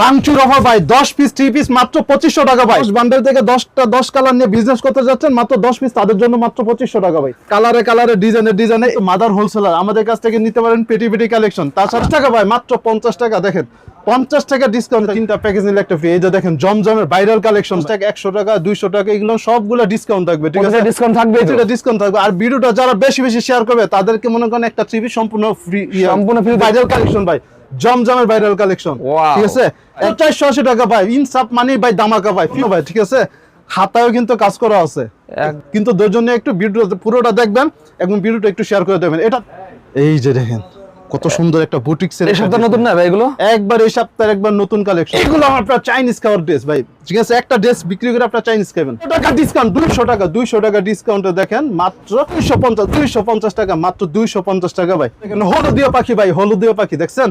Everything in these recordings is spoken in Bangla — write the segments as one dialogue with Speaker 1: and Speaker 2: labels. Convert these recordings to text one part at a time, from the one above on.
Speaker 1: বাংচুর অফার ভাই দশ পিস থ্রি পিস মাত্র পঁচিশশো টাকা ভাই। বান্ডেল থেকে দশটা দশ কালার নিয়ে বিজনেস করতে যাচ্ছেন মাত্র দশ পিস তাদের জন্য মাত্র পঁচিশশো টাকা ভাই। কালারে কালারে ডিজাইনে ডিজাইনে মাদার হোলসেলার আমাদের কাছ থেকে নিতে পারেন পেটি পেটি কালেকশন তাছাড়া টাকা ভাই মাত্র পঞ্চাশ টাকা দেখেন। পঞ্চাশ টাকা ডিসকাউন্ট তিনটা প্যাকেজ নিলে একটা ফ্রি এই যে দেখেন জমজমের ভাইরাল কালেকশন একশো টাকা দুইশো টাকা এগুলো সবগুলো ডিসকাউন্ট থাকবে ঠিক আছে?
Speaker 2: ডিসকাউন্ট থাকবে?
Speaker 1: এটা ডিসকাউন্ট থাকবে। আর ভিডিওটা যারা বেশি বেশি শেয়ার করবে তাদেরকে মনে করেন একটা থ্রি সম্পূর্ণ ফ্রি
Speaker 2: সম্পূর্ণ ফ্রি
Speaker 1: ভাইরাল কালেকশন ভাই। জমজমের ভাইরাল কালেকশন ঠিক আছে? চারশো আশি টাকা ভাই ইনসাপ মানে ভাই দামাকা ভাই ফিও ভাই? ঠিক আছে? হাতায়ও কিন্তু কাজ করা আছে। কিন্তু দুজনে একটু ভিডিও পুরোটা দেখবেন এবং ভিডিওটা একটু শেয়ার করে দেবেন। এটা এই যে দেখেন কত সুন্দর একটা বুটিক
Speaker 2: এই সপ্তাহ নতুন না ভাই এগুলো?
Speaker 1: একবার এই সপ্তাহে একবার নতুন কালেকশন এগুলো আপনার চাইনিজ খাওয়ার ড্রেস ভাই। ঠিক আছে? একটা ড্রেস বিক্রি করে আপনার চাইনিজ খাবেন। টাকা ডিসকাউন্ট দুইশো টাকা দুইশো টাকা ডিসকাউন্টে দেখেন মাত্র দুইশো পঞ্চাশ দুইশো পঞ্চাশ টাকা মাত্র দুইশো পঞ্চাশ টাকা ভাই। হলুদিয়া পাখি ভাই হলুদিয়া পাখি দেখছেন?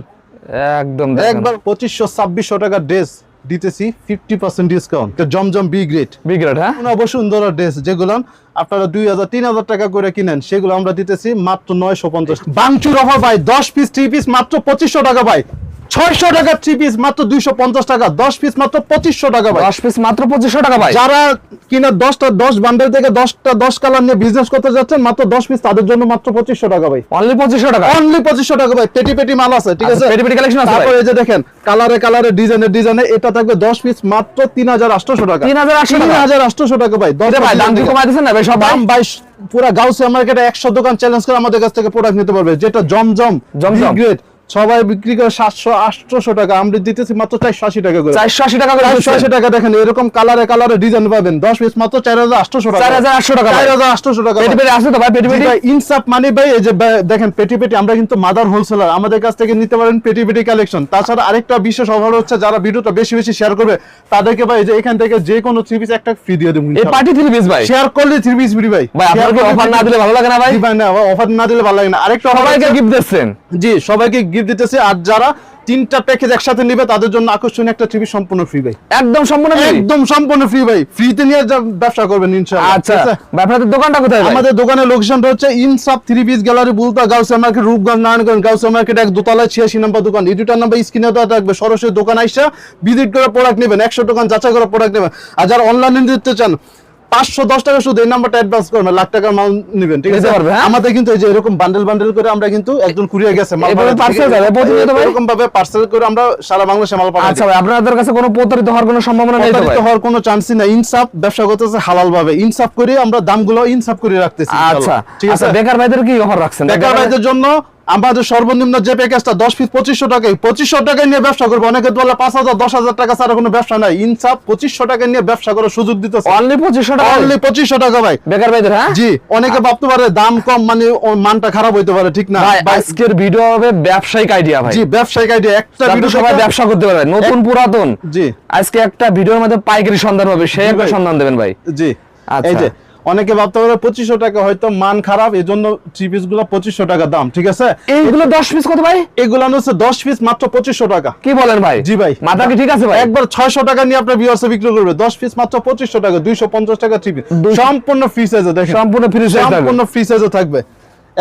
Speaker 2: একদম
Speaker 1: একবার পঁচিশশো ছাব্বিশশো টাকা ড্রেস দিতেছি fifty percent discount Zamzam B grade
Speaker 2: B grade হ্যাঁ?
Speaker 1: বসুন্ধরা ড্রেস যেগুলো আপনারা দুই হাজার তিন হাজার টাকা করে কিনেন সেগুলো আমরা দিতেছি মাত্র নয়শো পঞ্চাশ। বাংচুর অফার ভাই দশ পিস থ্রি পিস মাত্র পঁচিশশো টাকা ভাই। ছয়শো টাকা থ্রি পিস মাত্র দুইশো পঞ্চাশ টাকা। দশ পিস মাত্র পঁচিশশো টাকা ভাই।
Speaker 2: দশ পিস মাত্র পঁচিশশো টাকা ভাই।
Speaker 1: যারা কিনা দশটা দশ বান্ডেল থেকে দশটা দশ কালার নিয়ে বিজনেস করতে যাচ্ছেন মাত্র দশ পিস তাদের জন্য মাত্র পঁচিশশো টাকা ভাই।
Speaker 2: অনলি পঁচিশশো টাকা।
Speaker 1: অনলি পঁচিশশো টাকা ভাই। পেটি পেটি মাল আছে ঠিক আছে?
Speaker 2: আচ্ছা, পেটি পেটি collection আছে?
Speaker 1: তারপরে এই যে দেখেন কালারে কালারে ডিজাইনে ডিজাইনে এটা থাকবে দশ পিস মাত্র তিন হাজার আটশোশো টাকা।
Speaker 2: 3,800 টাকা?
Speaker 1: তিন হাজার আটশোশো টাকা ভাই দশ
Speaker 2: ভাই দাম কমাই দিচ্ছেন না ভাই সব
Speaker 1: দাম বাইশ পুরা গাউসিয়া মার্কেটে একশো দোকান চ্যালেঞ্জ করে আমাদের কাছ থেকে প্রোডাক্ট নিতে পারবে যেটা জমজম
Speaker 2: জমজম।
Speaker 1: গ্রেড সবাই বিক্রি করে সাতশো আটশোশো টাকা। আমরা দিতেছি মাত্র চারশো আশি টাকা করে।
Speaker 2: চারশো আশি টাকা করে
Speaker 1: চারশো আশি টাকা দেখেন এরকম কালারে কালারে ডিজাইন পাবেন। দশ পিস মাত্র চার হাজার আটশোশো টাকা।
Speaker 2: চার হাজার আটশো টাকা।
Speaker 1: চার হাজার আটশোশো টাকা।
Speaker 2: পেটি পেটি আছে তো ভাই পেটি পেটি?
Speaker 1: ইনসাপ মানে ভাই এই যে দেখেন পেটি পেটি আমরা কিন্তু মাদার হোলসেলার আমাদের কাছ থেকে নিতে পারেন পেটি পেটি কালেকশন তাছাড়া আরেকটা বিশেষ অফার হচ্ছে যারা ভিডিওটা বেশি বেশি শেয়ার করবে তাদেরকে ভাই এই যে এখান থেকে যে কোনো থ্রি পিস একটা ফ্রি দিয়ে দেবো
Speaker 2: এই পার্টি থ্রি পিস ভাই।
Speaker 1: শেয়ার করলে থ্রি পিস ফ্রি ভাই।
Speaker 2: অফার না দিলে ভালো লাগে না ভাই।
Speaker 1: ভাই না অফার না দিলে ভালো লাগে না। আরেকটা
Speaker 2: সবাইকে গিফট দিচ্ছেন।
Speaker 1: জি সবাইকে গিফট দিতেছে। আর যারা তিনটা প্যাকেজ একসাথে নিবে তাদের জন্য আকর্ষণীয় একটা পিস সম্পূর্ণ ফ্রি ভাই।
Speaker 2: একদম সম্পূর্ণ
Speaker 1: একদম সম্পূর্ণ ফ্রি ভাই। ফ্রিতে নিয়ে ব্যবসা করবেন ইনশাআল্লাহ।
Speaker 2: আচ্ছা। আপনাদের দোকানটা কোথায়
Speaker 1: আমাদের দোকানের লোকেশনটা হচ্ছে Insaf three piece gallery Bhulta Gausia market Rupganj Narayanganj Gausia market এক দোতলায় ছিয়াশি নম্বর দোকান। এই দুটার নাম্বার স্ক্রিনে দেওয়া থাকবে। সরাসরি দোকান আইসা ভিজিট করে প্রোডাক্ট নেবেন। একশো দোকান যাচাই করে প্রোডাক্ট নেবেন। আর যারা অনলাইনে নিতে চান পাঁচশো দশ টাকা শুধু এই নাম্বারটা অ্যাডভান্স করবেন লাখ টাকার মাল নেবেন ঠিক আছে?
Speaker 2: হ্যাঁ?
Speaker 1: আমাদের কিন্তু এই যে এরকম বান্ডেল বান্ডেল করে আমরা কিন্তু একজন গেছে? এরকম ভাবে পার্সেল করে আমরা সারা বাংলাদেশে মাল পাঠাই
Speaker 2: আচ্ছা আপনাদের কাছে কোনো প্রতারিত হওয়ার কোনো সম্ভাবনা নেই
Speaker 1: প্রতারিত হওয়ার কোনো চান্সই নাই। ইনসাফ ব্যবসা হালাল ভাবে ইনসাফ করে আমরা দামগুলো ইনসাফ করে রাখতেছি
Speaker 2: আচ্ছা।
Speaker 1: ঠিক
Speaker 2: আচ্ছা
Speaker 1: আছে
Speaker 2: বেকার ভাইদের কি অফার রাখছেন?
Speaker 1: বেকার ভাইদের জন্য আমাদের সর্বনিম্ন যে প্যাকেজটা দশ পিস পঁচিশশো টাকায় পঁচিশশো টাকায় নিয়ে ব্যবসা করব। অনেকে বলে পাঁচ হাজার দশ হাজার টাকা ছাড়া কোনো ব্যবসা নাই। ইনসাফ পঁচিশশো টাকা নিয়ে ব্যবসা করার সুযোগ
Speaker 2: অনলি পঁচিশশো টাকা
Speaker 1: অনলি পঁচিশশো টাকা ভাই।
Speaker 2: বেকার ভাইদের হ্যাঁ?
Speaker 1: জি অনেকে ভাবতে পারে দাম কম মানে মানটা খারাপ হইতে পারে ঠিক না?
Speaker 2: ভাই
Speaker 1: ভাই,
Speaker 2: আজকের ভিডিও হবে ব্যবসায়িক আইডিয়া ভাই।
Speaker 1: জি ব্যবসায়িক আইডিয়া একটা ভিডিও
Speaker 2: সবাই ব্যবসা করতে পারবে নতুন পুরাতন।
Speaker 1: জি।
Speaker 2: আজকে একটা ভিডিওর মধ্যে পাইকারি সন্ধান হবে সেই একটা সন্ধান দেবেন ভাই।
Speaker 1: জি।
Speaker 2: আচ্ছা।
Speaker 1: অনেকে ভাবতে পারে পঁচিশশো টাকা হয়তো মান খারাপ এই জন্য থ্রি পিসগুলো পঁচিশশো টাকা দাম ঠিক আছে?
Speaker 2: এইগুলো দশ পিস কত ভাই?
Speaker 1: এগুলো হচ্ছে দশ পিস মাত্র পঁচিশশো টাকা।
Speaker 2: কি বলেন ভাই?
Speaker 1: জি ভাই।
Speaker 2: মাথা কি ঠিক আছে ভাই?
Speaker 1: একবার ছয়শো টাকা নিয়ে আপনার ভিউয়ার্সে বিক্রি করবে দশ পিস মাত্র পঁচিশশো টাকা দুইশো পঞ্চাশ টাকা থ্রি পিস সম্পূর্ণ ফ্রি সাইজে দেখেন।
Speaker 2: সম্পূর্ণ size থাকবে।
Speaker 1: সম্পূর্ণ ফ্রি সাইজে থাকবে।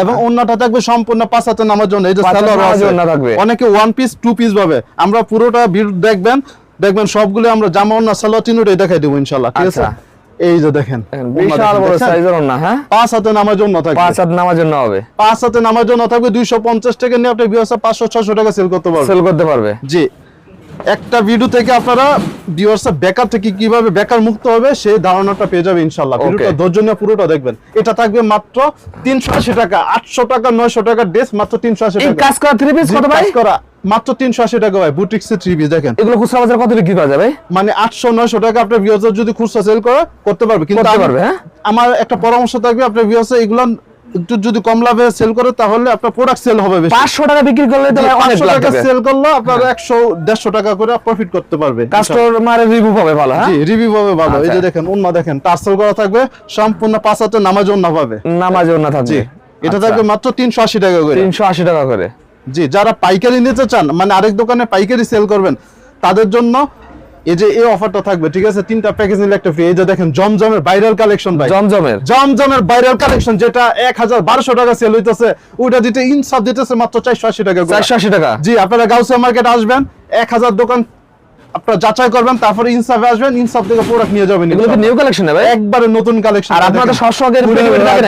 Speaker 1: এবং অন্যটা থাকবে সম্পূর্ণ পাঁচ হাতে নামার জন্য এই যে সালোয়ার
Speaker 2: থাকবে।
Speaker 1: অনেকে ওয়ান পিস টু পিস ভাবে। আমরা পুরোটা ভিডিও দেখবেন দেখবেন সবগুলো আমরা জামা অন্য সালোয়ার তিনটাই দেখাই দেবো ইনশাল্লাহ ঠিক আছে?
Speaker 2: আচ্ছা।
Speaker 1: এই যে দেখেন
Speaker 2: বিশাল বড় সাইজের ওন্না হ্যাঁ?
Speaker 1: পাঁচ হাতে নামার জন্য থাকবে।
Speaker 2: পাঁচ হাতে নামার জন্য হবে।
Speaker 1: পাঁচ হাতে নামার জন্য থাকবে দুইশো পঞ্চাশ টাকা নিয়ে আপনি ভিউয়ার্সে পাঁচশো ছশো টাকা সেল করতে পারবে
Speaker 2: সেল করতে পারবে।
Speaker 1: জি। একটা ভিডিও থেকে আপনারা ভিউয়ার্স বেকার থেকে কীভাবে বেকার মুক্ত হবে সেই ধারণাটা পেয়ে যাবে ইনশাল্লাহ ভিডিওটা নিয়ে পুরোটা দেখবেন। এটা থাকবে মাত্র তিনশো আশি টাকা আটশো টাকা নয়শো টাকা ড্রেস মাত্র তিনশো আশি
Speaker 2: এই
Speaker 1: টাকা।
Speaker 2: কাজ করা থ্রি পিস কত ভাই?
Speaker 1: কাজ করা মাত্র তিনশো আশি টাকা ভাই বুটিক্স থ্রি পিস দেখেন।
Speaker 2: এগুলো খুচরা বাজার কত বিক্রি করা যাবে?
Speaker 1: মানে আটশো নয়শো টাকা আপনার ভিউয়ার্স যদি খুচরা সেল করে করতে পারবে। কিন্তু
Speaker 2: করতে পারবে, হ্যাঁ?
Speaker 1: আমার একটা পরামর্শ থাকবে আপনার ভিউয়ার্স এগুলো একটু যদি কম লাভে সেল করে তাহলে আপনার প্রোডাক্ট সেল হবে বেশি।
Speaker 2: পাঁচশো টাকা বিক্রি করলে তো অনেক লাভ
Speaker 1: টাকা সেল করলে আপনার একশো দেড়শো টাকা করে প্রফিট করতে পারবে।
Speaker 2: কাস্টমারের রিভিউ পাবে ভালো হ্যাঁ?
Speaker 1: জি রিভিউ পাবে ভালো। এই যে
Speaker 2: আচ্ছা।
Speaker 1: দেখেন দেখেন টার্সেল করা থাকবে সম্পূর্ণ পাঁচ হাতে নামাজ অন্য পাবে।
Speaker 2: নামাজ না থাকবে।
Speaker 1: এটা
Speaker 2: আচ্ছা।
Speaker 1: থাকবে মাত্র তিনশো আশি টাকা করে।
Speaker 2: তিনশো আশি টাকা করে।
Speaker 1: জি যারা পাইকারি নিতে চান মানে আরেক দোকানে পাইকারি সেল করবেন তাদের জন্য এই যে এই অফারটা থাকবে ঠিক আছে? তিনটা প্যাকেজ নিলে একটা ফ্রি এই যে দেখেন জমজমের ভাইরাল কালেকশন ভাই।
Speaker 2: জমজমের।
Speaker 1: জমজমের ভাইরাল কালেকশন যেটা এক হাজার বারোশো টাকা সেল হইতাছে ওটা দিতে ইনসাফ দিতেছে মাত্র চারশো আশি টাকা করে।
Speaker 2: চারশো আশি টাকা।
Speaker 1: জি আপনারা গাউসিয়া মার্কেট আসবেন এক হাজার দোকান আপনারা যাচাই করবেন তারপরে ইনসাফে আসবেন ইনসাফ থেকে প্রোডাক্ট নিয়ে যাবেন।
Speaker 2: এগুলো নিউ কালেকশন ভাই?
Speaker 1: একবারে নতুন কালেকশন
Speaker 2: আর আপনাদের সবসময়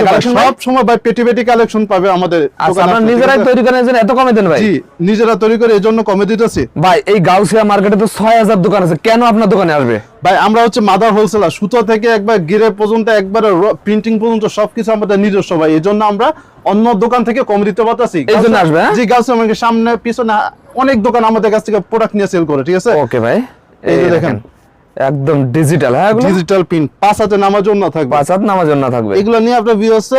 Speaker 2: কালেকশন?
Speaker 1: সব সময় ভাই পেটি পেটি কালেকশন পাবে আমাদের
Speaker 2: আচ্ছা আপনারা নিজেরাই তৈরি করেন এজন্য এত কমে দেন ভাই?
Speaker 1: জি নিজেরা তৈরি করে এই জন্য কমে দিতেছি।
Speaker 2: ভাই এই গাউসিয়া মার্কেটে তো ছয় হাজার দোকান আছে কেন আপনার দোকানে আসবে?
Speaker 1: ভাই আমরা হচ্ছে মাদার হোলসেলার সুতো থেকে একবার গিরে পর্যন্ত একবারে প্রিন্টিং পর্যন্ত সবকিছু আমাদের নিজস্ব ভাই এই জন্য আমরা অন্য দোকান থেকে কম দিতে পারতেছি।
Speaker 2: এই জন্য আসবে, হ্যাঁ?
Speaker 1: জি গাছ আমাকে সামনে পিছনে অনেক দোকান আমাদের কাছ থেকে প্রোডাক্ট নিয়ে সেল করে ঠিক আছে?
Speaker 2: ওকে ভাই।
Speaker 1: এই যে দেখেন।
Speaker 2: একদম ডিজিটাল হ্যাঁ
Speaker 1: ডিজিটাল প্রিন্ট পাঁচ হাতে নামার জন্য থাকবে।
Speaker 2: পাঁচ হাত নামার জন্য থাকবে।
Speaker 1: এগুলো নিয়ে আপনার ভিউয়ার্স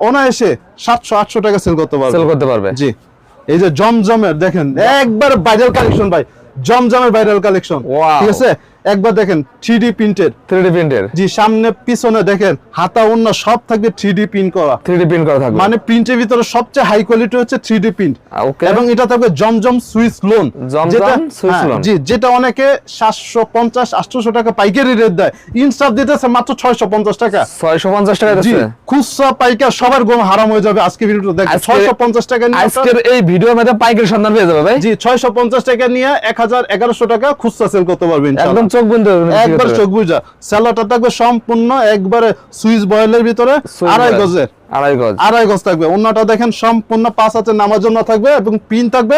Speaker 1: অনায়াসে সাতশো আটশো টাকা সেল করতে পারবে।
Speaker 2: সেল করতে পারবে।
Speaker 1: জি। এই যে জমজমের দেখেন একবার ভাইরাল কালেকশন ভাই। জমজমের ভাইরাল কালেকশন. ঠিক আছে? একবার দেখেন three D printed
Speaker 2: three D প্রিন্টের
Speaker 1: জি সামনে পিছনে দেখেন হাতা অন্য সব থাকবে থ্রি ডি প্রিন্ট করা।
Speaker 2: থ্রি ডি প্রিন্ট করা থাকবে।
Speaker 1: মানে প্রিন্টের ভিতরে সবচেয়ে হাই কোয়ালিটি হচ্ছে থ্রি ডি প্রিন্ট এবং এটা থাকবে জমজম সুইস লোন
Speaker 2: জমজম
Speaker 1: জি যেটা অনেকে সাতশো পঞ্চাশ আটশোশো টাকা পাইকারি রেট দেয়। ইনস্টাফ দিতেছে মাত্র ছয়শো পঞ্চাশ টাকা।
Speaker 2: ছয়শো পঞ্চাশ টাকা
Speaker 1: জি খুচরা পাইকার সবার গম হারাম হয়ে যাবে। আজকে ভিডিওটা দেখে
Speaker 2: আজকে-
Speaker 1: ছয়শো পঞ্চাশ টাকা নিয়ে
Speaker 2: আজকের এই ভিডিওর মধ্যে পাইকারি সন্ধান পেয়ে যাবে ভাই।
Speaker 1: জি ছয়শো পঞ্চাশ টাকা নিয়ে এক হাজার এগারোশো টাকা খুচরা সেল করতে পারবেন
Speaker 2: একদম চোখ বন্ধ
Speaker 1: একবার চোখ বুঝা স্যালোটা থাকবে সম্পূর্ণ একবারে সুইচ বয়েলের ভিতরে আড়াই গজের।
Speaker 2: আড়াই গজ।
Speaker 1: আড়াই গজ থাকবে। অন্যটা দেখেন সম্পূর্ণ পাঁচ হাতে নামার জন্য থাকবে এবং পিন থাকবে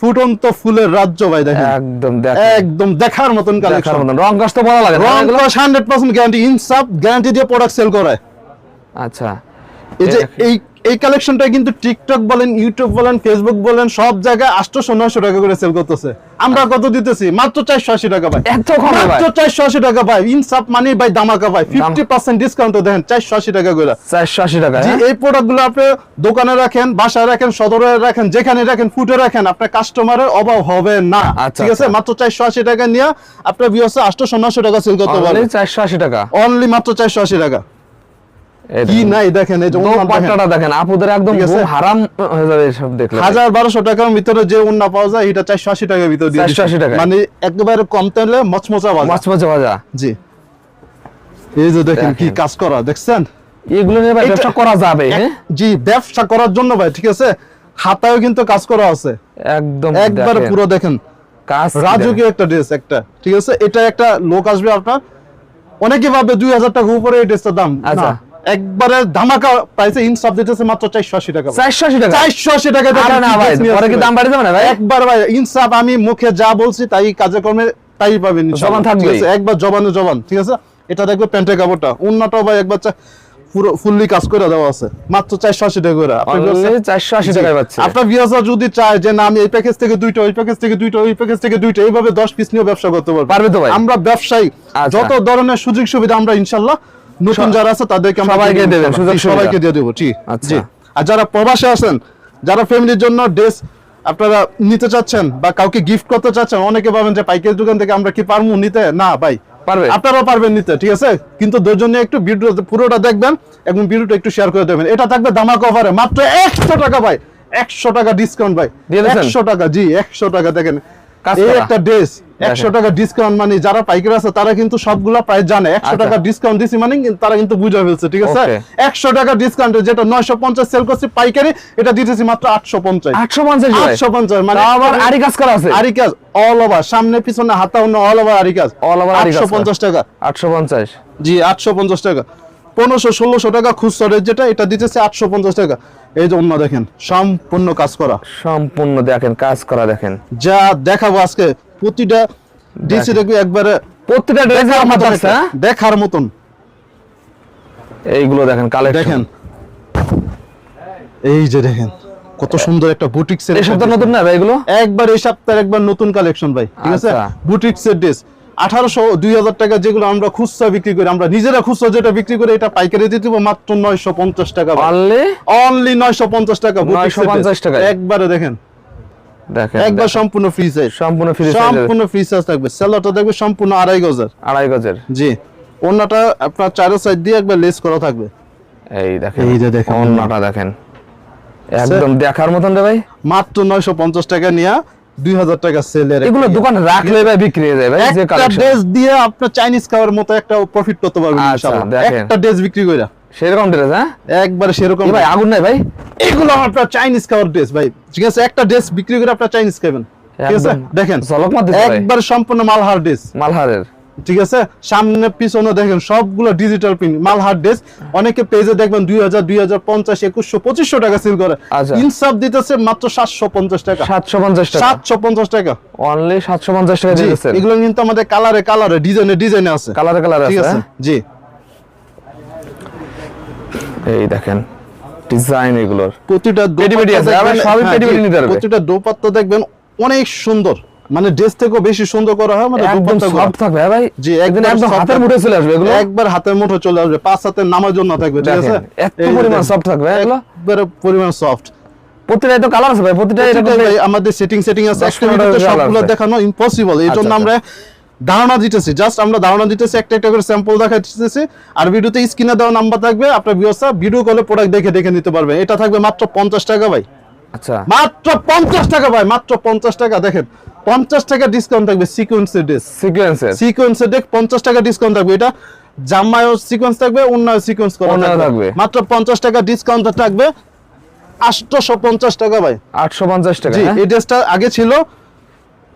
Speaker 1: ফুটন্ত ফুলের রাজ্য ভাই দেখেন।
Speaker 2: একদম
Speaker 1: একদম দেখার মতন কালেকশন
Speaker 2: রং তো বলা লাগে
Speaker 1: রং? Hundred percent guarantee Insaf guarantee দিয়ে প্রোডাক্ট সেল করায়।
Speaker 2: আচ্ছা।
Speaker 1: এই যে
Speaker 2: এই-
Speaker 1: এই কালেকশনটা কিন্তু টিকটক বলেন ইউটিউব বলেন ফেসবুক বলেন সব জায়গায় আটশোশো নয়শো টাকা করে সেল করতেছে। আমরা কত দিতেছি? মাত্র চারশো আশি টাকা ভাই।
Speaker 2: কমে
Speaker 1: মাত্র চারশো আশি টাকা ভাই। ইনসাফ মানে ভাই। দামাকা ভাই ফিফটি পার্সেন্ট ডিসকাউন্ট দেখেন চারশো আশি টাকা করে।
Speaker 2: চারশো আশি টাকা হ্যাঁ?
Speaker 1: এই প্রোডাক্টগুলো আপনি দোকানে রাখেন বাসায় রাখেন সদরে রাখেন যেখানে রাখেন ফুটে রাখেন আপনার কাস্টমারের অভাব হবে না।
Speaker 2: আচ্ছা,
Speaker 1: ঠিক আছে?
Speaker 2: আচ্ছা।
Speaker 1: মাত্র চারশো আশি টাকা নিয়ে আপনার বিয়সে আটশো নশো টাকা সেল করতে পারেন
Speaker 2: চারশো আশি টাকা।
Speaker 1: অনলি মাত্র চারশো আশি টাকা। কি নাই দেখেন এই যে দেখেন।
Speaker 2: আপুদের একদম হারাম হয়ে যাবে এসব দেখলে।
Speaker 1: হাজার বারোশো টাকার ভিতরে যে উন্না পাওয়া যায় এটা চারশো আশি টাকার ভিতরে দিয়ে
Speaker 2: 480
Speaker 1: দিচ্ছে।
Speaker 2: টাকায়।
Speaker 1: মানে একেবারে কম তেলে মচমচা বাজা
Speaker 2: ভাজা।
Speaker 1: জি। এই যে দেখেন কি কাজ করা দেখছেন?
Speaker 2: এগুলো নিয়ে ব্যবসা করা যাবে হ্যাঁ?
Speaker 1: জি ব্যবসা করার জন্য ভাই ঠিক আছে? হাতায়ও কিন্তু কাজ করা আছে।
Speaker 2: একদম
Speaker 1: একবার পুরো দেখেন।
Speaker 2: কাজ
Speaker 1: রাজকীয় একটা ড্রেস একটা। ঠিক আছে? এটা একটা লোক আসবে আপনার অনেকে ভাবে দুই হাজার টাকা উপরে এই ড্রেসটার দাম।
Speaker 2: আচ্ছা।
Speaker 1: একবারে ধামাকা প্রাইসে ইনসাফ দিতেছে মাত্র চারশো আশি টাকা
Speaker 2: দেখেন। চারশো আশি টাকা
Speaker 1: চারশো আশি টাকা দিয়ে
Speaker 2: আরে না ভাই পরে কি দাম বাড়ে যাবে না ভাই
Speaker 1: একবার ভাই ইনসাফ আমি মুখে যা বলছি তাই কাজে কর্মে তাই পাবেন
Speaker 2: জবান।
Speaker 1: আছে? একবার জবানে জবান ঠিক আছে এটা দেখবে প্যান্টের কাপড়টা উন্নাটাও ভাই একবার পুরো ফুললি কাজ করে দেওয়া আছে মাত্র চারশো আশি টাকা করে আপনি বলছেন-
Speaker 2: 480 টাকায় পাচ্ছে।
Speaker 1: আপনার যদি চায় যে না আমি এই প্যাকেজ থেকে দুইটা ওই প্যাকেজ থেকে দুইটা ওই প্যাকেজ থেকে দুইটা এইভাবে দশ পিস নিয়ে ব্যবসা করতে পারবে
Speaker 2: পারবে তো ভাই।
Speaker 1: আমরা ব্যবসায়ী
Speaker 2: আচ্ছা।
Speaker 1: যত ধরনের সুযোগ সুবিধা আমরা ইনশাল্লাহ নতুন যারা আছে তাদেরকে আমরা
Speaker 2: সবাইকে
Speaker 1: দিয়ে দেব
Speaker 2: দেবেন, সুযোগ
Speaker 1: সবাইকে দিয়ে দেবো জি
Speaker 2: আচ্ছা।
Speaker 1: আর যারা প্রবাসে আছেন যারা ফ্যামিলির জন্য ড্রেস আপনারা নিতে চাচ্ছেন বা কাউকে গিফট করতে চাচ্ছেন অনেকে ভাবেন যে পাইকারি দোকান থেকে আমরা কি পারব নিতে? না ভাই।
Speaker 2: পারবে।
Speaker 1: আপনারাও পারবেন নিতে ঠিক আছে? কিন্তু নিয়ে একটু ভিডিও পুরোটা দেখবেন এবং ভিডিওটা একটু শেয়ার করে দেবেন। এটা থাকবে দামা কভারে মাত্র একশো টাকা ভাই। একশো টাকা ডিসকাউন্ট ভাই? একশো টাকা জি একশো টাকা দেখেন। এই একটা ড্রেস একশো টাকা ডিসকাউন্ট মানে যারা পাইকারি আছে তারা কিন্তু সবগুলা প্রায় জানে। একশো
Speaker 2: আচ্ছা।
Speaker 1: টাকা ডিসকাউন্ট দিছি মানে তারা কিন্তু বুঝে ফেলছে ঠিক আছে? একশো টাকা ডিসকাউন্ট যেটা নয়শো পঞ্চাশ সেল করছে পাইকারি এটা দিতেছি মাত্র আটশো পঞ্চাশ।
Speaker 2: আটশো পঞ্চাশ
Speaker 1: আটশো পঞ্চাশ মানে
Speaker 2: আবার আরি কাজ করা আছে?
Speaker 1: আরি কাজ অল ওভার সামনে পিছনে হাতা অন্য অল ওভার আরি কাজ।
Speaker 2: আরি কাজ
Speaker 1: আটশো পঞ্চাশ টাকা।
Speaker 2: আটশো পঞ্চাশ।
Speaker 1: জি আটশো পঞ্চাশ টাকা। পনেরোশো ষোলোশো টাকা খুচরা যেটা এটা দিতেছে আটশো পঞ্চাশ টাকা। এই যে অন্য দেখেন সম্পূর্ণ কাজ করা।
Speaker 2: সম্পূর্ণ দেখেন কাজ করা দেখেন।
Speaker 1: যা দেখাবো আজকে প্রতিটা ডিসি দেখবি একবারে দেখার মতন একটা,
Speaker 2: হ্যাঁ?
Speaker 1: দেখার মতন।
Speaker 2: এইগুলো দেখেন কালেকশন
Speaker 1: দেখেন। এই যে দেখেন কত সুন্দর একটা বুটিক সেট
Speaker 2: এই সপ্তাহ নতুন না ভাই এগুলো?
Speaker 1: একবার এই সপ্তাহের একবার নতুন কালেকশন ভাই ঠিক আছে?
Speaker 2: আচ্ছা।
Speaker 1: বুটিক সেট ড্রেস আঠারোশো দুই হাজার টাকা যেগুলো আমরা খুচরা বিক্রি করি আমরা নিজেরা খুচরা যেটা বিক্রি করি এটা পাইকারি দিয়ে দিব মাত্র নয়শো পঞ্চাশ টাকা।
Speaker 2: অনলি
Speaker 1: নয়শো পঞ্চাশ টাকা
Speaker 2: 950
Speaker 1: dress। একবারে দেখেন।
Speaker 2: দেখেন
Speaker 1: একবার সম্পূর্ণ ফ্রি সাইজ
Speaker 2: সম্পূর্ণ ফ্রি
Speaker 1: সম্পূর্ণ ফ্রি সাইজ থাকবে। সেলারটা দেখবে সম্পূর্ণ আড়াই গজের।
Speaker 2: আড়াই গজের।
Speaker 1: জি। অন্যটা আপনার চারো সাইড দিয়ে একবার লেস করা থাকবে।
Speaker 2: এই দেখেন
Speaker 1: এই যে দেখেন।
Speaker 2: অন্যটা দেখেন। একদম দেখার মতন রে ভাই।
Speaker 1: মাত্র নয়শো পঞ্চাশ টাকা নিয়ে দুই হাজার টাকা সেলের
Speaker 2: এগুলো দোকানে রাখলে ভাই বিক্রি হয়ে যায় ভাই যে
Speaker 1: একটা ড্রেস দিয়ে আপনার চাইনিজ খাওয়ার মতো একটা প্রফিট করতে পারবেন
Speaker 2: আচ্ছা,
Speaker 1: ইনশাআল্লাহ। একটা ড্রেস বিক্রি করে
Speaker 2: সেরকম ড্রেস হ্যাঁ?
Speaker 1: একবারে সেরকম
Speaker 2: ভাই আগুন নাই ভাই।
Speaker 1: এগুলো আপনার চাইনিজ খাওয়ার ড্রেস ভাই। ঠিক আছে একটা ড্রেস বিক্রি করে আপনার চাইনিজ খাবেন ঠিক আছে দেখেন
Speaker 2: ঝলক মারতেছে ভাই।
Speaker 1: একবার সম্পূর্ণ মালহার ড্রেস
Speaker 2: মালহারের।
Speaker 1: ঠিক আছে সামনে পিছনে দেখেন সবগুলো ডিজিটাল প্রিন্ট মালহার ড্রেস অনেকে পেজে দেখবেন দুই হাজার দুই হাজার পঞ্চাশ একুশশো পঁচিশশো টাকা সেল করে।
Speaker 2: আচ্ছা।
Speaker 1: ইনসাফ দিতেছে মাত্র সাতশো পঞ্চাশ টাকা।
Speaker 2: সাতশো পঞ্চাশ টাকা।
Speaker 1: সাতশো পঞ্চাশ টাকা।
Speaker 2: অনলি সাতশো পঞ্চাশ টাকা
Speaker 1: এগুলো কিন্তু আমাদের কালারে কালারে ডিজাইনে ডিজাইনে আছে।
Speaker 2: কালারে কালার
Speaker 1: ঠিক
Speaker 2: আছে
Speaker 1: আছে?
Speaker 2: হ্যাঁ?
Speaker 1: জি।
Speaker 2: এই দেখেন ডিজাইন এগুলোর।
Speaker 1: প্রতিটা
Speaker 2: পেটি আছে,
Speaker 1: দেখবেন-
Speaker 2: সবই
Speaker 1: হ্যাঁ,
Speaker 2: পেটি নিতে পারবে।
Speaker 1: প্রতিটা দোপাত্তা দেখবেন অনেক সুন্দর। মানে ড্রেস থেকেও বেশি সুন্দর করা হয় মানে
Speaker 2: একদম সফট থাকবে হ্যাঁ ভাই?
Speaker 1: জি
Speaker 2: একদিন একদম হাতের। মুঠে চলে আসবে এগুলো।
Speaker 1: একবার হাতের মুঠো চলে আসবে পাঁচ হাতের নামার জন্য থাকবে ঠিক আছে?
Speaker 2: এত পরিমাণ soft থাকবে, এগুলো?
Speaker 1: একবারে পরিমাণ সফট
Speaker 2: প্রতিটাই তো কালার আছে ভাই প্রতিটা এরকম
Speaker 1: আমাদের সেটিং সেটিং আছে একটা ভিডিওতে সবগুলো দেখানো ইম্পসিবল এই জন্য
Speaker 2: আচ্ছা,
Speaker 1: আমরা ধারণা দিতেছি জাস্ট আমরা ধারণা দিতেছি একটা একটা করে স্যাম্পল দেখাইতেছি আর ভিডিওতে স্ক্রিনে দেওয়া নাম্বার থাকবে আপনার ভিউয়ার্সরা ভিডিও কলে প্রোডাক্ট দেখে দেখে নিতে পারবে। এটা থাকবে মাত্র পঞ্চাশ টাকা ভাই।
Speaker 2: আচ্ছা।
Speaker 1: মাত্র পঞ্চাশ টাকা ভাই মাত্র পঞ্চাশ টাকা দেখেন পঞ্চাশ টাকা ডিসকাউন্ট থাকবে সিকোয়েন্সের ড্রেস
Speaker 2: সিকোয়েন্সের
Speaker 1: সিকোয়েন্সের দেখ পঞ্চাশ টাকা ডিসকাউন্ট থাকবে। এটা জামায়ও সিকোয়েন্স থাকবে অন্য সিকোয়েন্স করা থাকবে। মাত্র পঞ্চাশ টাকা ডিসকাউন্ট থাকবে আটশোশো পঞ্চাশ টাকা ভাই।
Speaker 2: আটশো পঞ্চাশ টাকা হ্যাঁ?
Speaker 1: এই ড্রেসটা আগে ছিল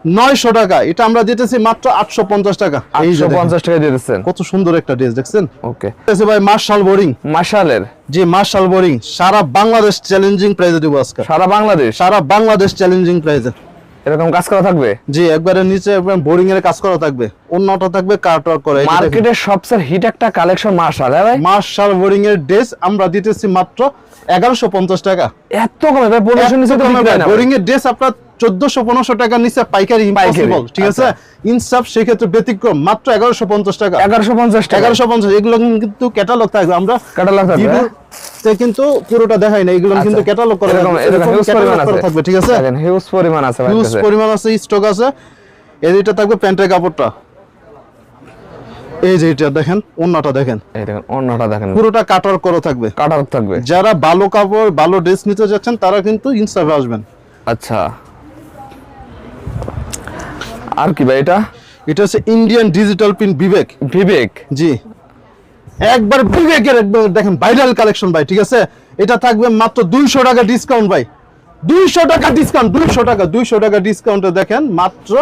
Speaker 1: নয়শো টাকা। এটা আমরা দিতেছি মাত্র আটশো পঞ্চাশ টাকা। এই যে
Speaker 2: আটশো
Speaker 1: দেখেন,
Speaker 2: পঞ্চাশ টাকা দিয়ে দিচ্ছেন।
Speaker 1: কত সুন্দর একটা ড্রেস দেখছেন?
Speaker 2: ওকে।
Speaker 1: ভাই মার্শাল বোরিং
Speaker 2: মাশালের
Speaker 1: জি মার্শাল বোরিং সারা বাংলাদেশ চ্যালেঞ্জিং প্রাইজে দিব আজকে।
Speaker 2: সারা বাংলাদেশ?
Speaker 1: সারা বাংলাদেশ চ্যালেঞ্জিং প্রাইজে
Speaker 2: এরকম কাজ করা থাকবে?
Speaker 1: জি একবারে নিচে একবার বোরিং এর কাজ করা থাকবে। অন্যটা থাকবে কাট ওয়ার্ক করা।
Speaker 2: মার্কেটের সবচেয়ে হিট একটা কালেকশন মার্শাল হ্যাঁ ভাই?
Speaker 1: মার্শাল বোরিং এর ড্রেস আমরা দিতেছি মাত্র এগারোশো পঞ্চাশ টাকা।
Speaker 2: এত কমে ভাই নিচে তো।
Speaker 1: বোরিং এর ড্রেস আপনার চোদ্দশো পনেরোশো টাকার নিচে পাইকারি ইম্পসিবল ঠিক আছে?
Speaker 2: আচ্ছা।
Speaker 1: ইনসাফ সেক্ষেত্রে ব্যতিক্রম মাত্র এগারোশো পঞ্চাশ টাকা।
Speaker 2: এগারোশো পঞ্চাশ
Speaker 1: এগারোশো পঞ্চাশ এগুলো কিন্তু ক্যাটালগ থাকবে। আমরা
Speaker 2: Catalog থাকবে, হ্যাঁ?
Speaker 1: কিন্তু পুরোটা দেখাই না এগুলো কিন্তু
Speaker 2: আচ্ছা।
Speaker 1: ক্যাটালগ করা থাকবে,
Speaker 2: পরিমাণ
Speaker 1: করা
Speaker 2: আছে।
Speaker 1: থাকবে ঠিক আছে?
Speaker 2: হিউজ পরিমাণ আছে
Speaker 1: হিউজ পরিমাণ আছে স্টক আছে। এদিকটা থাকবে প্যান্টের কাপড়টা। এই যে এটা দেখেন অন্যটা দেখেন।
Speaker 2: এই দেখেন দেখেন।
Speaker 1: পুরোটা কাটার করা থাকবে।
Speaker 2: কাটার থাকবে।
Speaker 1: যারা ভালো কাপড় ভালো ড্রেস নিতে যাচ্ছেন তারা কিন্তু ইনসাফে আসবেন।
Speaker 2: আচ্ছা। আর কি ভাই এটা?
Speaker 1: এটা হচ্ছে Indian digital pin Bibek
Speaker 2: Bibek
Speaker 1: ji. একবার বিবেকের একবার দেখেন ভাইরাল কালেকশন ভাই ঠিক আছে? এটা থাকবে মাত্র দুইশো টাকা ডিসকাউন্ট ভাই। দুইশো টাকা ডিসকাউন্ট দুইশো টাকা দুইশো টাকা ডিসকাউন্টে দেখেন মাত্র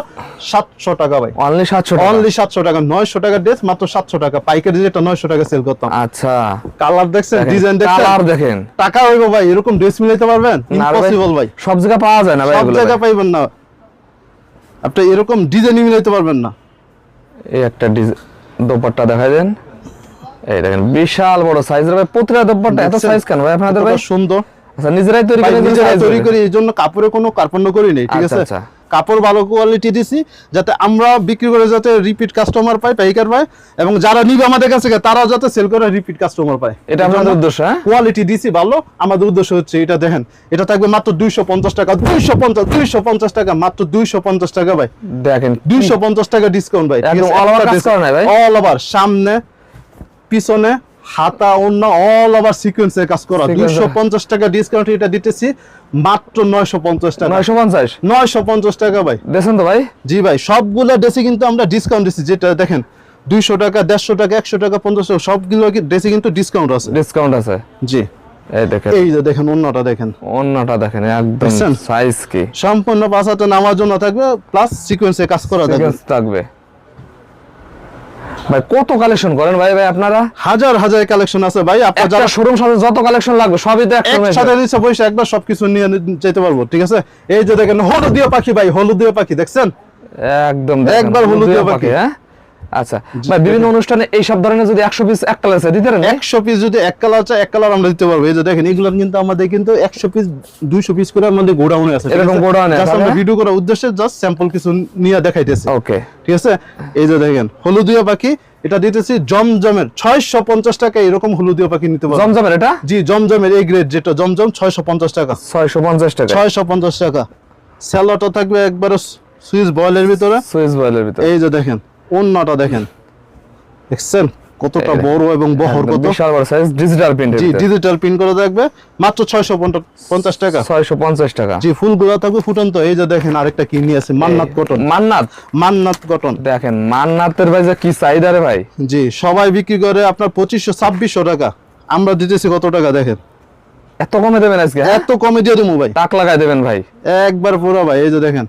Speaker 1: সাতশো টাকা ভাই।
Speaker 2: অনলি সাতশো
Speaker 1: অনলি সাতশো টাকা নয়শো টাকা ড্রেস মাত্র সাতশো টাকা। পাইকারি যেটা নয়শো টাকা সেল করতাম।
Speaker 2: আচ্ছা।
Speaker 1: কালার দেখছেন ডিজাইন
Speaker 2: কালার
Speaker 1: দেখছেন?
Speaker 2: দেখেন।
Speaker 1: টাকা হইব ভাই এরকম ড্রেস মিলাইতে পারবেন? ইম্পসিবল ভাই
Speaker 2: সব জায়গায় পাওয়া যায় না ভাই
Speaker 1: সব
Speaker 2: এগুলো
Speaker 1: জায়গা পাইবেন না। আপনি এরকম ডিজাইন মিলাইতে পারবেন না।
Speaker 2: এই একটা দোপাট্টা দেখা দেন। এই দেখেন বিশাল বড় সাইজের ভাই প্রতিটা দোপাট্টা এত সাইজ কেন ভাই? আপনাদের ভাই?
Speaker 1: সুন্দর।
Speaker 2: আচ্ছা নিজেরাই তৈরি করে নিজেরাই
Speaker 1: তৈরি
Speaker 2: করে।
Speaker 1: করি এই জন্য কাপড়ে কোনো কার্পণ্য করি নেই ঠিক
Speaker 2: আচ্ছা,
Speaker 1: আছে?
Speaker 2: আচ্ছা।
Speaker 1: কাপড় ভালো কোয়ালিটি দিছি যাতে আমরা বিক্রি করে যাতে রিপিট কাস্টমার পাই পাইকার পাই এবং যারা নিবে আমাদের কাছে তারাও যাতে সেল করে রিপিট কাস্টমার পায়।
Speaker 2: এটা আপনাদের উদ্দেশ্য হ্যাঁ?
Speaker 1: কোয়ালিটি দিছি ভালো আমাদের উদ্দেশ্য হচ্ছে এটা দেখেন এটা থাকবে মাত্র দুইশো পঞ্চাশ টাকা দুইশো পঞ্চাশ দুইশো পঞ্চাশ টাকা মাত্র দুইশো পঞ্চাশ টাকা ভাই।
Speaker 2: দেখেন
Speaker 1: দুইশো পঞ্চাশ টাকা ডিসকাউন্ট ভাই? অল ওভার সামনে পিছনে হাতা অন্য অল ওভার সিকোয়েন্সের কাজ করা।
Speaker 2: Sequence-
Speaker 1: দুইশো পঞ্চাশ টাকা ডিসকাউন্ট এটা দিতেছি মাত্র নয়শো পঞ্চাশ টাকা।
Speaker 2: নয়শো পঞ্চাশ?
Speaker 1: নয়শো পঞ্চাশ টাকা ভাই।
Speaker 2: তো ভাই?
Speaker 1: জি ভাই সবগুলো ড্রেসে কিন্তু আমরা ডিসকাউন্ট যেটা দেখেন দুইশো টাকা দেড়শো টাকা একশো টাকা পঞ্চাশ টাকা সবগুলো ড্রেসে কিন্তু ডিসকাউন্ট আছে।
Speaker 2: ডিসকাউন্ট আছে?
Speaker 1: জি।
Speaker 2: এই দেখেন।
Speaker 1: এই যে দেখেন অন্যটা দেখেন।
Speaker 2: অন্যটা দেখেন একদম? সাইজ কি?
Speaker 1: সম্পূর্ণ পাঁচাতে নামার জন্য থাকবে প্লাস সিকোয়েন্সে কাজ করা থাকবে।
Speaker 2: থাকবে। ভাই কত কালেকশন করেন ভাই ভাই আপনারা?
Speaker 1: হাজার হাজার কালেকশন আছে ভাই আপনার
Speaker 2: যারা শোরুম সাথে যত কালেকশন লাগবে সবই তো
Speaker 1: একসাথে নিচে বসে একবার সবকিছু নিয়ে যেতে পারব ঠিক আছে? এই যে দেখেন হলুদিয়া পাখি ভাই হলুদিয়া পাখি দেখছেন?
Speaker 2: একদম
Speaker 1: একবার হলুদিয়া পাখি।
Speaker 2: হ্যাঁ? আচ্ছা ভাই বিভিন্ন অনুষ্ঠানে এই সব ধরনের যদি একশো পিস এক কালার দিতে পারেন? ভাই?
Speaker 1: একশো পিস যদি এক কালার চাই এক কালার আমরা দিতে পারব। এই যে দেখেন এগুলো কিন্তু আমাদের কিন্তু একশো পিস দুইশো পিস করে আমাদের গোডাউনে আছে
Speaker 2: এরকম
Speaker 1: আছে?
Speaker 2: godown
Speaker 1: আমরা ভিডিও করার উদ্দেশ্যে জাস্ট স্যাম্পল কিছু নিয়ে দেখাইতেছি।
Speaker 2: ওকে
Speaker 1: ঠিক আছে? এই যে দেখেন হলুদিয়া এটা দিতেছি জমজমের ছয়শো পঞ্চাশ টাকা এরকম হলুদিয়া পাখি নিতে পারব।
Speaker 2: জমজমের এটা?
Speaker 1: জি জমজমের এই গ্রেড যেটা জমজম ছয়শো পঞ্চাশ টাকা।
Speaker 2: ছয়শো পঞ্চাশ টাকা।
Speaker 1: ছয়শো পঞ্চাশ টাকা। স্যালাডটা থাকবে একবারে সুইচ বয়েলের ভিতরে।
Speaker 2: সুইস বয়েলের ভিতরে।
Speaker 1: এই যে দেখেন অন্যটা দেখেন। দেখছেন কতটা বড় এবং বহর কত?
Speaker 2: বিশাল বড় সাইজ ডিজিটাল প্রিন্ট
Speaker 1: জি ডিজিটাল প্রিন্ট করে থাকবে মাত্র ছয়শো পঞ্চাশ টাকা।
Speaker 2: ছয়শো পঞ্চাশ টাকা।
Speaker 1: জি ফুলগুলো থাকবে ফুটন্ত। এই যে দেখেন আরেকটা কি নিয়ে আছে? মান্নাত কটন
Speaker 2: মান্নাত?
Speaker 1: মান্নাত কটন
Speaker 2: দেখেন মান্নাতের ভাই যে কি চাহিদা রে ভাই।
Speaker 1: জি সবাই বিক্রি করে আপনার পঁচিশশো ছাব্বিশশো টাকা। আমরা দিতেছি কত টাকা দেখেন।
Speaker 2: এত কমে দেবেন আজকে হ্যাঁ?
Speaker 1: এত কমে দিয়ে দেবো ভাই।
Speaker 2: টাক লাগাই দেবেন ভাই।
Speaker 1: একবার পুরো ভাই এই যে দেখেন।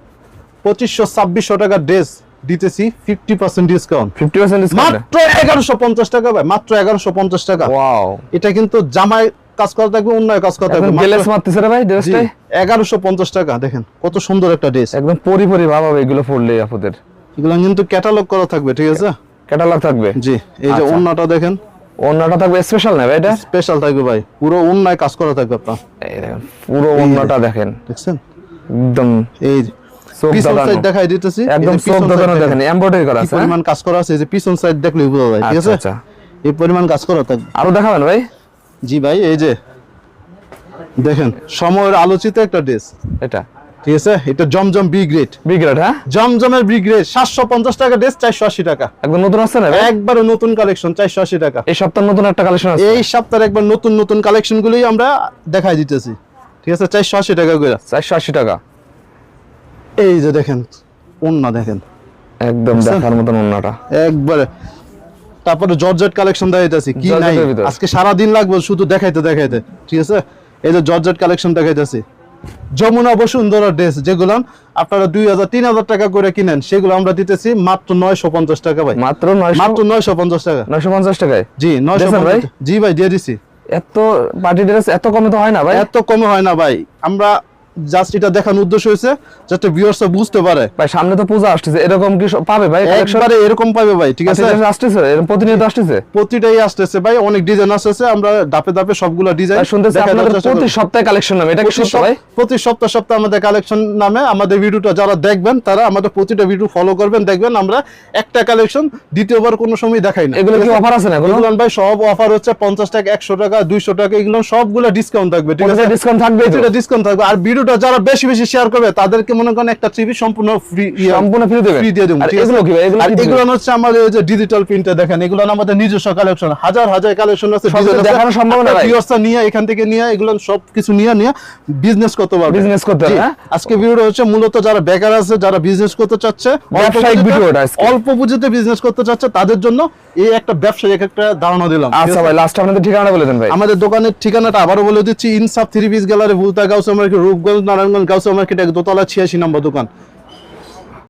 Speaker 1: পঁচিশশো ছাব্বিশশো টাকা ড্রেস। দিতেছি fifty percent discount
Speaker 2: fifty percent discount
Speaker 1: মাত্র এগারোশো পঞ্চাশ টাকা ভাই মাত্র এগারোশো পঞ্চাশ টাকা।
Speaker 2: ওয়াও
Speaker 1: এটা কিন্তু জামাই কাজ করা থাকবে অন্যায় কাজ করা থাকবে
Speaker 2: একদম মারতেছে রে ভাই
Speaker 1: এগারোশো পঞ্চাশ টাকা দেখেন কত সুন্দর একটা ড্রেস।
Speaker 2: একদম পরি পরি ভাব হবে এগুলো পড়লে আপুদের।
Speaker 1: এগুলো কিন্তু ক্যাটালগ করা থাকবে ঠিক আছে?
Speaker 2: ক্যাটালগ থাকবে?
Speaker 1: জি এই যে
Speaker 2: আচ্ছা।
Speaker 1: ওন্নাটা দেখেন।
Speaker 2: অন্যটা থাকবে স্পেশাল না ভাই এটা?
Speaker 1: স্পেশাল থাকবে ভাই পুরো অন্যায় কাজ করা থাকবে আপনার।
Speaker 2: এই দেখেন পুরো অন্যটা দেখেন।
Speaker 1: দেখছেন?
Speaker 2: একদম।
Speaker 1: এই পিছন সাইড দেখাই দিতেছি।
Speaker 2: একদম
Speaker 1: পিছন
Speaker 2: চোখ
Speaker 1: দেখেন।
Speaker 2: দেখেন। এমব্রয়ডারি করা আছে হ্যাঁ?
Speaker 1: পরিমাণ কাজ করা আছে এই যে পিছন সাইড দেখলেই বোঝা যায় ঠিক
Speaker 2: আচ্ছা
Speaker 1: আছে?
Speaker 2: আচ্ছা
Speaker 1: এই পরিমাণ কাজ করা থাকবে
Speaker 2: আরও দেখাবেন ভাই?
Speaker 1: জি ভাই এই যে। দেখেন সময়ের আলোচিত একটা ড্রেস
Speaker 2: এটা।
Speaker 1: ঠিক আছে? এটা Zamzam B grade
Speaker 2: big rate হ্যাঁ?
Speaker 1: জমজমের বি গ্রেড টাকা ড্রেস টাকা।
Speaker 2: একদম নতুন না
Speaker 1: একবারে নতুন কালেকশন চারশো আশি টাকা।
Speaker 2: এই সপ্তাহ নতুন একটা কালেকশন আছে।
Speaker 1: এই সপ্তাহে একবার নতুন নতুন কালেকশন গুলোই আমরা দেখাই দিতেছি। ঠিক আছে? চারশো আশি টাকা করে।
Speaker 2: চারশো আশি টাকা।
Speaker 1: এই যে দেখেন অন্য দেখেন।
Speaker 2: একদম দেখার মতন অন্যটা
Speaker 1: একবারে। তারপরে জর্জেট কালেকশন দেখাইতেছি কি নাই? আজকে সারা দিন লাগবে শুধু দেখাইতে দেখাইতে ঠিক আছে? এই যে জর্জেট কালেকশন দেখাইতেছি। যমুনা বসুন্ধরা ড্রেস যেগুলো আপনারা দুই হাজার তিন হাজার টাকা করে কিনেন সেগুলো আমরা দিতেছি মাত্র নয়শো পঞ্চাশ টাকা ভাই।
Speaker 2: মাত্র
Speaker 1: মাত্র নয়শো পঞ্চাশ টাকা।
Speaker 2: নয়শো পঞ্চাশ টাকায়?
Speaker 1: জি নয়শো
Speaker 2: ভাই?
Speaker 1: জি ভাই দিয়ে দিছি।
Speaker 2: এত পার্টি ড্রেস এত কমে তো হয় না ভাই?
Speaker 1: এত কমে হয় না ভাই। আমরা জাস্ট এটা দেখানোর উদ্দেশ্য হয়েছে যাতে ভিউয়ার্স বুঝতে পারে।
Speaker 2: ভাই সামনে তো পূজা আসতেছে এরকম কি পাবে ভাই
Speaker 1: একবারে এরকম পাবে ভাই ঠিক আছে?
Speaker 2: আসতেছে এরকম প্রতিনিয়ত আসতেছে?
Speaker 1: প্রতিটাই আসতেছে ভাই অনেক ডিজাইন আসতেছে আমরা ধাপে ধাপে সবগুলো ডিজাইন
Speaker 2: শুনতেছি আপনাদের প্রতি সপ্তাহে কালেকশন নামে এটা কি সত্য ভাই?
Speaker 1: প্রতি সপ্তাহ সপ্তাহ আমাদের কালেকশন নামে আমাদের ভিডিওটা যারা দেখবেন তারা আমাদের প্রতিটা ভিডিও ফলো করবেন দেখবেন আমরা একটা কালেকশন দ্বিতীয়বার কোনো সময় দেখাই না।
Speaker 2: এগুলো কি অফার আছে না এগুলো
Speaker 1: ভাই সব অফার হচ্ছে পঞ্চাশ টাকা একশো টাকা দুইশো টাকা এগুলো সবগুলো ডিসকাউন্ট থাকবে ঠিক আছে?
Speaker 2: ডিসকাউন্ট থাকবে?
Speaker 1: প্রতিটা ডিসকাউন্ট থাকবে। আর ভিডিওটা যারা বেশি বেশি শেয়ার করবে তাদেরকে মনে করেন একটা টিভি সম্পূর্ণ ফ্রি
Speaker 2: সম্পূর্ণ ফ্রি দেবেন।
Speaker 1: ফ্রি দিয়ে দেবো।
Speaker 2: এগুলো কি এগুলো
Speaker 1: এগুলো হচ্ছে আমাদের যে ডিজিটাল প্রিন্টে দেখেন এগুলো আমাদের নিজস্ব কালেকশন হাজার হাজার কালেকশন আছে
Speaker 2: দেখানো সম্ভব না
Speaker 1: viewers নিয়ে এখান থেকে নিয়ে এগুলো সব কিছু নিয়ে নিয়ে বিজনেস করতে পারবে।
Speaker 2: Business করতে পারবে, হ্যাঁ?
Speaker 1: আজকে ভিডিওটা হচ্ছে মূলত যারা বেকার আছে যারা বিজনেস করতে চাচ্ছে
Speaker 2: ব্যবসায়িক ভিডিওটা।
Speaker 1: অল্প পুঁজিতে বিজনেস করতে চাচ্ছে তাদের জন্য এই একটা ব্যবসায়িক একটা ধারণা দিলাম।
Speaker 2: আচ্ছা ভাই লাস্ট আপনাদের ঠিকানাটা বলে দেন ভাই।
Speaker 1: আমাদের দোকানের ঠিকানাটা আবারও বলে দিচ্ছি Insaf three piece gallery Bhulta Gausia market Rupganj Narayanganj Gausia market এক দোতলা ছিয়াশি নম্বর দোকান।